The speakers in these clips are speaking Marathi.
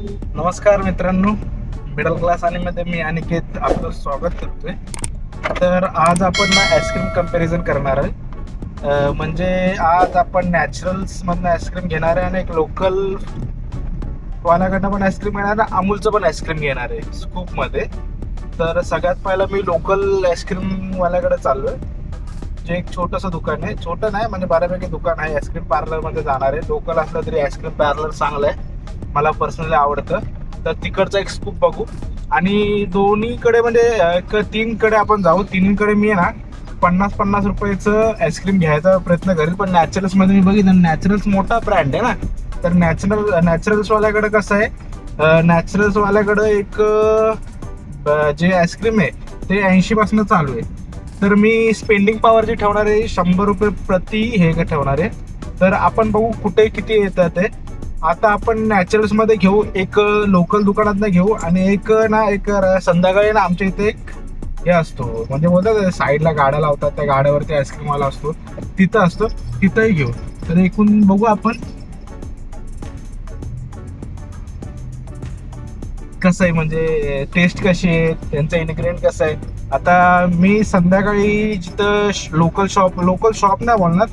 नमस्कार मित्रांनो. मिडल क्लास आणि मध्ये मी अनिकेत आपलं स्वागत करतोय. तर आज आपण ना आईस्क्रीम कंपॅरिझन करणार आहे. म्हणजे आज आपण नॅचरल्समधनं आईस्क्रीम घेणार आहे आणि एक लोकल वाल्याकडनं पण आईस्क्रीम घेणार आहे अमूलचं पण आईस्क्रीम घेणार आहे स्कूपमध्ये तर सगळ्यात पहिलं मी लोकल आईस्क्रीमवाल्याकडे चाललो चाललोय. जे एक छोटंसं दुकान आहे. छोटं नाही म्हणजे बऱ्यापैकी दुकान आहे. आईस्क्रीम पार्लरमध्ये जाणार आहे. लोकल असलं तरी आईस्क्रीम पार्लर चांगलं आहे. मला पर्सनली आवडतं. तर तिकडचा एक स्कूप बघू. आणि दोन्हीकडे म्हणजे एक तीनकडे आपण जाऊ. तिन्हीकडे मी आहे ना पन्नास पन्नास रुपयाचं आईस्क्रीम घ्यायचा प्रयत्न करेल. पण नॅचरल्समध्ये मी बघितलं नॅचरल्स मोठा ब्रँड आहे ना. तर नॅचरल नॅचरल्सवाल्याकडं कसं आहे नॅचरल्सवाल्याकडं एक जे आईस्क्रीम आहे ते ऐंशीपासून चालू आहे. तर मी स्पेंडिंग पॉवर जी ठेवणार आहे शंभर रुपये प्रति हे ठेवणार आहे. तर आपण बघू कुठे किती येतात ते. आता आपण नॅचरल्समध्ये घेऊ एक लोकल दुकानात घेऊ आणि एक ना एक संध्याकाळी ना आमच्या इथे एक हे असतो म्हणजे बोलतात साईडला गाड्या लावतात त्या गाड्यावरती आईस्क्रीम वाला असतो तिथं असतो तिथंही घेऊ. तर एकूण बघू आपण. कसं आहे म्हणजे टेस्ट कशी आहे त्यांचं इन्ग्रेडियंट कसं आहे. आता मी संध्याकाळी जिथं लोकल शॉप लोकल शॉप नाही बोलणार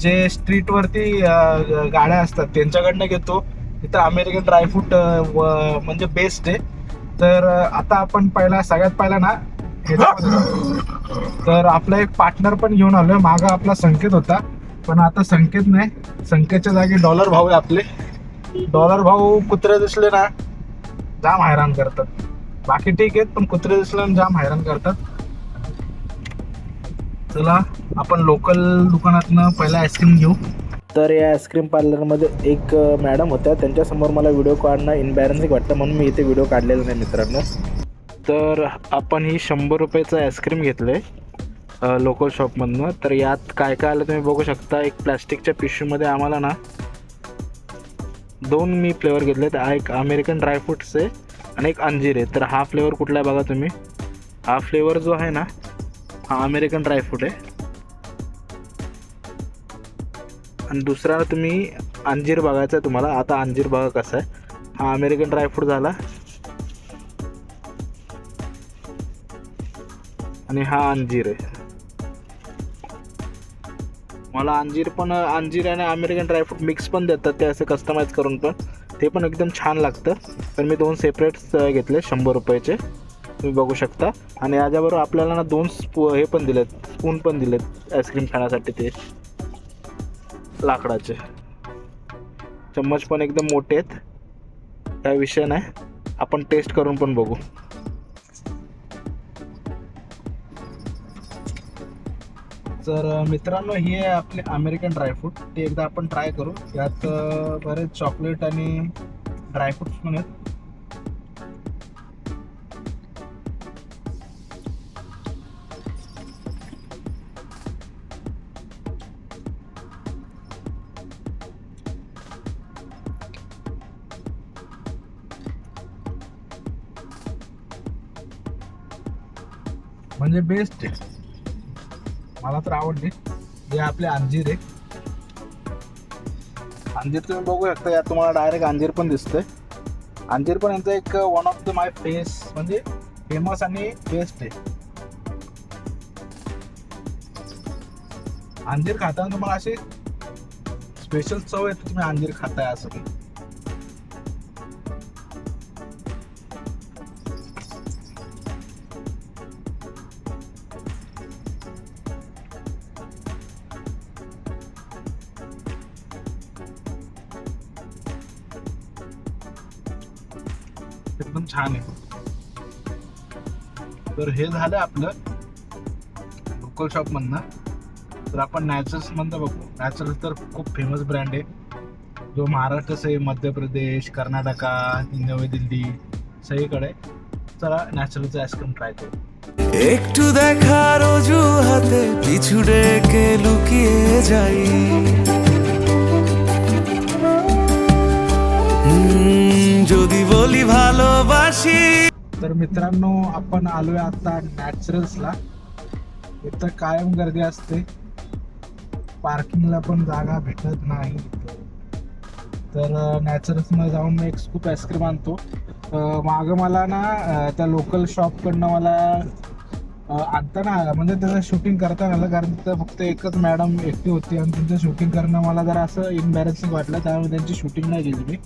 जे स्ट्रीटवरती गाड्या असतात त्यांच्याकडनं घेतो. तिथं अमेरिकन ड्रायफ्रूट म्हणजे बेस्ट आहे. तर आता आपण पहिला सगळ्यात पहिला ना तर आपला एक पार्टनर पण घेऊन आलोय. मागा आपला संकेत होता. पण आता संकेत नाही. संकेतच्या जागी डॉलर भाऊ आहे आपले. डॉलर भाऊ कुत्रे दिसले ना जाम हैराण करतात. बाकी ठीक आहेत पण कुत्रे दिसले ना जाम हैराण करतात. चला आपण लोकल दुकानातनं पहिला आईस्क्रीम घेऊ. तर या आईस्क्रीम पार्लरमध्ये एक मॅडम होत्या. त्यांच्यासमोर मला व्हिडिओ काढणं इनबॅलन्सिंग वाटतं म्हणून मी इथे व्हिडिओ काढलेला नाही मित्रांनो. तर आपण ही शंभर रुपयाचं आईस्क्रीम घेतलं आहे लोकल शॉपमधनं तर यात काय काय आलं तुम्ही बघू शकता. एक प्लॅस्टिकच्या पिशवीमध्ये आम्हाला ना दोन मी फ्लेवर घेतले हा एक अमेरिकन ड्रायफ्रुट्स आहे आणि एक अंजीर आहे. तर हा फ्लेवर कुठला आहे बघा तुम्ही. हा फ्लेवर जो आहे ना हा अमेरिकन ड्रायफ्रूट आहे. आणि दुसरा तुम्ही अंजीर बघायचा आहे तुम्हाला. आता अंजीर बघा कसा आहे. हा अमेरिकन ड्रायफ्रूट झाला. आणि हा अंजीर आहे. मला अंजीर पण अंजीर आणि अमेरिकन ड्रायफ्रूट मिक्स पण देतात. ते असे कस्टमाइज करून पण. ते पण एकदम छान लागतं. तर मी दोन सेपरेट घेतले शंभर रुपयाचे. तुम्ही बघू शकता. आणि याच्याबरोबर आपल्याला ना दोन स्पू हे पण दिलेत स्पून पण दिलेत आईस्क्रीम खाण्यासाठी ते. लाकडाचे. चम्मच पण एकदम मोठे आहेत. काय विषय नाही. आपण टेस्ट करून पण बघू. तर मित्रांनो हे आहे आपले अमेरिकन ड्रायफ्रूट ते एकदा आपण ट्राय करू. यात बरेच चॉकलेट आणि ड्रायफ्रुट्स पण आहेत. म्हणजे बेस्ट आहे. मला तर आवडली. हे आपले अंजीर आहे. अंजीर तुम्ही बघू शकता यात तुम्हाला डायरेक्ट अंजीर पण दिसतंय. अंजीर पण यांचं एक one of the my faves म्हणजे फेमस आणि बेस्ट आहे. अंजीर खाताना तुम्हाला अशी स्पेशल चव येते तुम्ही अंजीर खाताय असं. छान आहे तर हे झालं आपलं लोकल शॉप मधनं तर आपण नॅचरल्स मधनं बघू नॅचरल तर खूप फेमस ब्रँड आहे जो महाराष्ट्र से मध्य प्रदेश कर्नाटका नवी दिल्ली सगळीकडे चला नॅचरलचं आईस्क्रीम ट्राय करू একটু দেখার অজুহাতে পিছু ডেকে লুকিয়ে যাই বলি ভালোবাসি तर मित्रांनो आपण आलोय आता नॅचरल्सला इथं कायम गर्दी असते पार्किंगला पण जागा भेटत नाही तर नॅचरल्समध्ये जाऊन मी एक स्कूप आईस्क्रीम आणतो अं, मागं मला ना अं, त्या लोकल शॉपकडनं मला अं, आणताना म्हणजे त्याचं शूटिंग करता आलं कारण तिथं फक्त एकच मॅडम एकटी होती आणि त्यांचं शूटिंग करणं मला जरा असं इम्बॅरेसिंग वाटलं त्यामुळे त्यांची शूटिंग नाही केली मी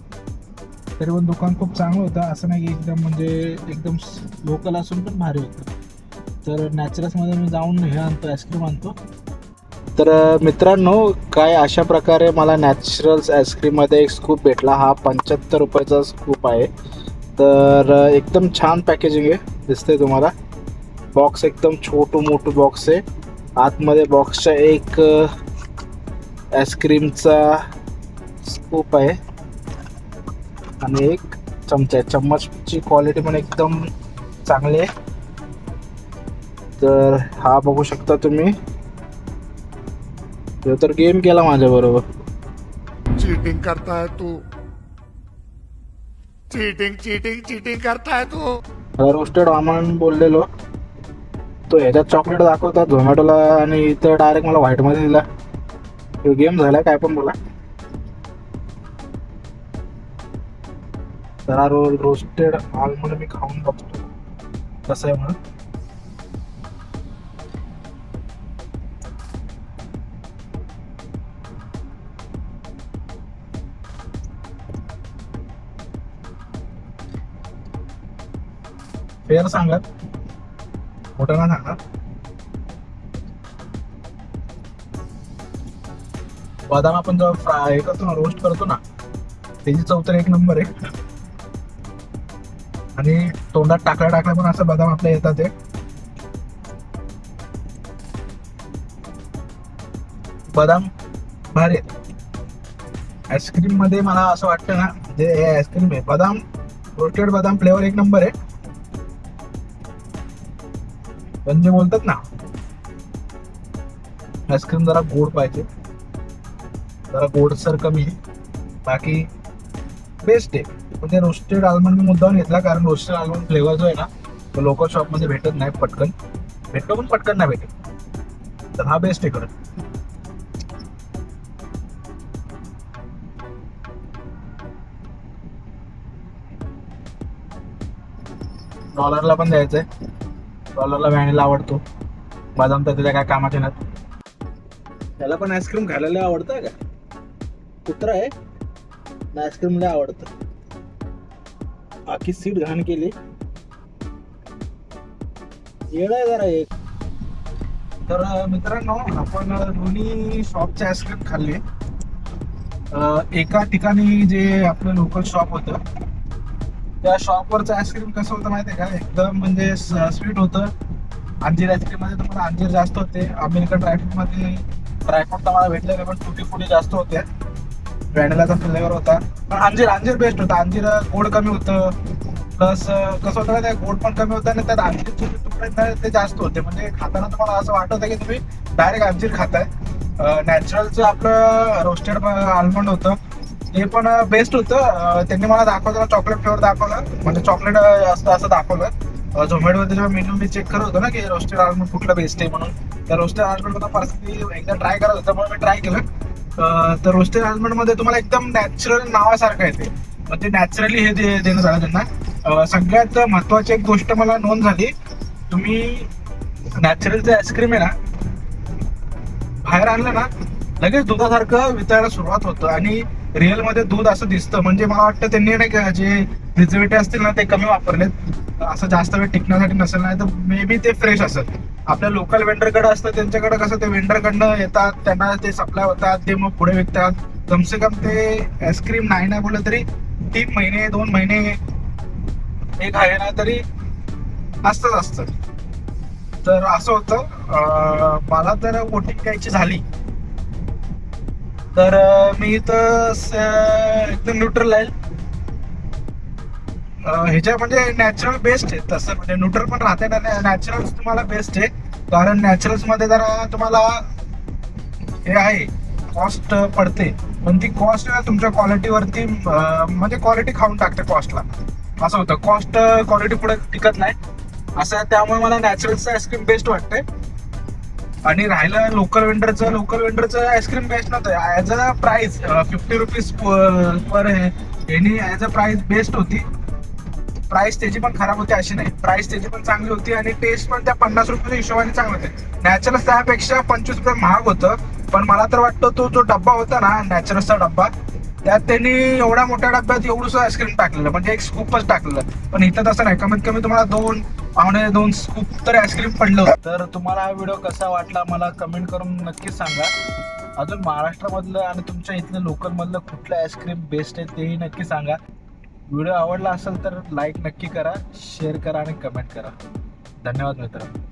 तरी पण दुकान खूप चांगलं होतं. असं नाही की एकदम म्हणजे एकदम लोकल असून पण भारी होतं. तर नॅचरल्समध्ये मी जाऊन हे आणतो आईस्क्रीम आणतो. तर मित्रांनो काय अशा प्रकारे मला नॅचरल्स आईस्क्रीममध्ये एक स्कूप भेटला. हा पंच्याहत्तर रुपयाचा स्कूप आहे. तर एकदम छान पॅकेजिंग आहे. दिसते तुम्हाला. बॉक्स एकदम छोटं मोठं बॉक्स आहे. आतमध्ये बॉक्सच्या एक आईस्क्रीमचा स्कूप आहे. आणि एक चमचा आहे. चम्मचची क्वालिटी पण एकदम चांगली आहे. तर हा बघू शकता तुम्ही. ह्यो तर गेम केला माझ्या बरोबर. चीटिंग करता है तू. चीटिंग चीटिंग चीटिंग करता है तू रोस्टेड आमंड बोललेलो. तो ह्याच्यात चॉकलेट दाखवतात झोमॅटोला आणि इथं डायरेक्ट मला व्हाईटमध्ये दिला. गेम झाला काय पण बोला. जरा रो रोस्टेड आलमंड मी खाऊन बघतो. कसं आहे म्हणून? फेअर सांगा मोठं ना सांगा बदाम आपण जेव्हा फ्राय करतो ना रोस्ट करतो ना त्याची चव तर एक नंबर आहे. आणि तोंडात टाकल्या टाकल्या पण असं बदाम आपल्या येतात ते. बदाम भारी आईस्क्रीममध्ये मला असं वाटतं ना जे हे आईस्क्रीम आहे बदाम रोस्टेड बदाम फ्लेवर एक नंबर आहे. पण जे बोलतात ना आईस्क्रीम जरा गोड पाहिजे. जरा गोडसर कमी बाकी बेस्ट आहे. म्हणजे रोस्टेड आलमंड मी मुद्दाम घेतला कारण रोस्टेड आलमंड फ्लेवर जो आहे ना तो लोकल शॉपमध्ये भेटत नाही पटकन. भेटतो पण पटकन नाही भेटत. तर हा बेस्ट आहे करत डॉलरला पण द्यायचंय डॉलरला व्हॅनिला आवडतो. बदाम तर त्याच्या काय कामाचे ना त्याला पण आईस्क्रीम खायला आवडतं का? कुत्रा आहे. आईस्क्रीम लय आवडतं. आखी सीट घाण केली. येड जरा एक. तर मित्रांनो आपण दोन्ही शॉपचे आईस्क्रीम खाल्ले. एका ठिकाणी जे आपलं लोकल शॉप होतं त्या शॉपवरचं आईस्क्रीम कसं होतं माहिती आहे का? एकदम म्हणजे स्वीट होतं. अंजीर आईस्क्रीममध्ये तुम्हाला अंजीर जास्त होते. अमेरिकन ड्रायफ्रूटमध्ये ड्रायफ्रूट तर मला भेटले नाही पण फुटी फुटी जास्त होते व्हॅनिलाचा फ्लेवर होता. पण अंजीर अंजीर बेस्ट होता. अंजीर गोड कमी होतं. प्लस कसं होतं ते गोड पण कमी होतं आणि त्यात अंजीरचे जे तुकडे ते जास्त होते. म्हणजे खाताना तुम्हाला असं वाटत होतं की तुम्ही डायरेक्ट अंजीर खाताय. नॅचरलचं आपलं रोस्टेड आल्मंड होतं. ते पण बेस्ट होतं. त्यांनी मला दाखवलं चॉकलेट फ्लेवर दाखवलं. म्हणजे चॉकलेट असतं असं दाखवलं. झोमॅटोमध्ये जेव्हा मेन्यू मी चेक करत होतो ना की रोस्टेड आल्मंड कुठलं बेस्ट आहे म्हणून. त्या रोस्टेड आल्मंड मला पर्सनली एकदा ट्राय करत होतं म्हणून मी ट्राय केलं. तर रोस्टेड आल्मंडमध्ये तुम्हाला एकदम नॅचरल नावासारखं येते ते. नॅचरली हे देणं झालं त्यांना. सगळ्यात महत्वाची एक गोष्ट मला नोंद झाली. तुम्ही नॅचरलचं आईस्क्रीम आहे ना बाहेर आणलं ना लगेच दुधासारखं वितळायला सुरुवात होतं आणि रिअलमध्ये दूध असं दिसतं. म्हणजे मला वाटतं त्यांनी नाही का जे प्रिझर्वेटिव्ह असतील ना ते कमी वापरलेत. असं जास्त वेळ टिकण्यासाठी नसेल नाही तर मे बी ते फ्रेश असेल आपल्या लोकल वेंडरकडे असतं त्यांच्याकडे कसं ते वेंडरकडनं येतात त्यांना ते सप्लाय होतात ते मग पुढे विकतात. कमसे कम ते आईस्क्रीम नाही ना बोललं तरी तीन महिने दोन महिने एक आहे ना तरी असतंच असतं. तर असं होतं. मला तर वोटिंग घ्यायची झाली. तर मी तर एकदम न्यूट्रल आहे. ह्याच्या म्हणजे नॅचरल बेस्ट आहे. तसं म्हणजे न्यूट्रल पण राहते ना नॅचरल तुम्हाला बेस्ट आहे. कारण नॅचरल्समध्ये जरा तुम्हाला हे आहे कॉस्ट पडते. पण ती कॉस्ट तुमच्या क्वालिटीवरती म्हणजे क्वालिटी खाऊन टाकते कॉस्टला असं होतं. कॉस्ट क्वालिटी पुढे टिकत नाही. असं त्यामुळे मला नॅचरलचं आईस्क्रीम बेस्ट वाटते आणि राहिलं लोकल वेंडरचं लोकल वेंडरचं आईस्क्रीम बेस्ट नव्हतं. As a price fifty rupees पर हे यांनी ॲज अ प्राईस बेस्ट होती. प्राइस त्याची पण खराब होती अशी नाही. प्राइस त्याची पण चांगली होती आणि टेस्ट पण त्या पन्नास रुपयाच्या हिशोबाने चांगलं होते. नॅचरस त्यापेक्षा पंचवीस रुपये महाग होतं. पण मला तर वाटतं तो जो डब्बा होता ना नॅचरसचा डब्बा त्यात त्यांनी एवढ्या मोठ्या डब्यात एवढंसं आईस्क्रीम टाकलेलं. म्हणजे एक स्कूपच टाकलेलं. पण इथं तसं नाही. कमीत कमी तुम्हाला दोन पाहुणे दोन स्कूप तर आईस्क्रीम पडलं होतं. तर तुम्हाला हा व्हिडिओ कसा वाटला मला कमेंट करून नक्कीच सांगा. अजून महाराष्ट्रामधलं आणि तुमच्या इथलं लोकलमधलं कुठलं आईस्क्रीम बेस्ट आहे तेही नक्की सांगा. व्हिडिओ आवडला असेल तर लाईक नक्की करा शेअर करा आणि कमेंट करा. धन्यवाद मित्रांनो.